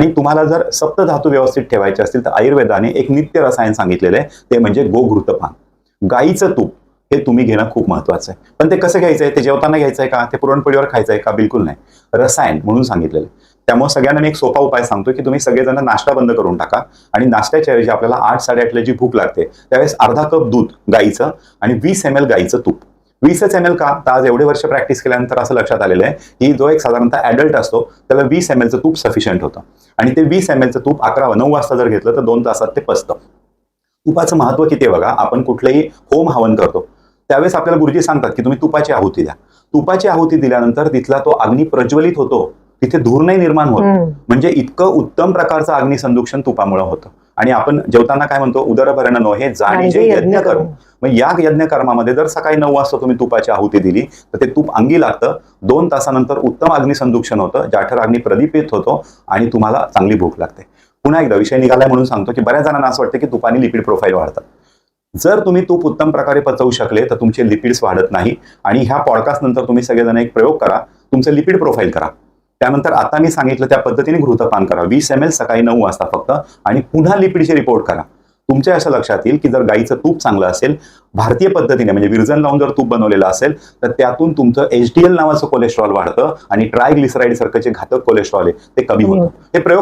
आणि तुम्हाला जर सप्तधातू व्यवस्थित ठेवायचे असतील तर आयुर्वेदाने एक नित्य रसायन सांगितलेलं आहे. ते म्हणजे गोघृतपान. गाईचं तूप हे तुम्ही घेणं खूप महत्वाचं आहे. पण ते कसं घ्यायचं आहे? ते जेवताना घ्यायचं आहे का? ते पुरणपोळीवर खायचं आहे का? बिलकुल नाही. रसायन म्हणून सांगितलेलं आहे. त्यामुळे सगळ्यांना मी एक सोपा उपाय सांगतो की तुम्ही सगळेजण नाश्ता बंद करून टाका आणि नाश्त्याच्या ऐवजी आपल्याला आठ साडेआठला जी भूक लागते त्यावेळेस अर्धा कप दूध गाईचं आणि वीस एम एल गाईचं तूप. वीसच एम एल का? तर आज एवढे वर्ष प्रॅक्टिस केल्यानंतर असं लक्षात आलेलं आहे की जो एक साधारणतः ॲडल्ट असतो त्याला वीस एम एलचं तूप सफिशियंट होतं. आणि ते वीस एम एलचं तूप अकरा नऊ वाजता जर घेतलं तर दोन तासात ते पचतं. तुपाचं महत्त्व किती आहे बघा? आपण कुठलंही होम हवन करतो त्यावेळेस आपल्याला गुरुजी सांगतात की तुम्ही तुपाची आहुती द्या. तुपाची आहुती दिल्यानंतर तिथला तो अग्नी प्रज्वलित होतो. तिथे धूर नाही निर्माण होत. म्हणजे इतकं उत्तम प्रकारचं अग्निसंदूषण तुपामुळे होतं. आणि आपण जेवताना काय म्हणतो उदरभरण नो हे जाणी जे यज्ञ कर्म मग या यज्ञ कर्मामध्ये जर सकाळी नऊ वाजता तुम्ही तुपाची आहुती दिली तर ते तूप अंगी लागतं. दोन तासानंतर उत्तम अग्निसंदूषण होतं जाठर अग्नी प्रदीपित होतो आणि तुम्हाला चांगली भूक लागते. पुन्हा एकदा विषय निघालाय म्हणून सांगतो की बऱ्याच जणांना असं वाटतं की तुपाने लिपिड प्रोफाईल वाढतात. जर तुम्ही तूप उत्तम प्रकारे पचवू शकले तर तुमचे लिपिड्स वाढत नाही. आणि ह्या पॉडकास्ट नंतर तुम्ही सगळेजण एक प्रयोग करा. तुमचं लिपिड प्रोफाईल करा. त्यानंतर आता मी सांगितलं त्या पद्धतीने घृतपान करा. वीस एम एल सकाळी नऊ वाजता फक्त आणि पुन्हा लिपिडचे रिपोर्ट करा. तुमच्या असं लक्षात येईल की जर गाईचं तूप चांगलं असेल भारतीय पद्धतीने म्हणजे विरजन लावून जर तूप बनवलेलं असेल तर त्यातून तुमचं एच डी एल नावाचं कोलेस्ट्रॉल वाढतं आणि ट्रायग्लिसराईड सारखं जे घातक कोलेस्ट्रॉल आहे ते कमी होतं. हे प्रयोग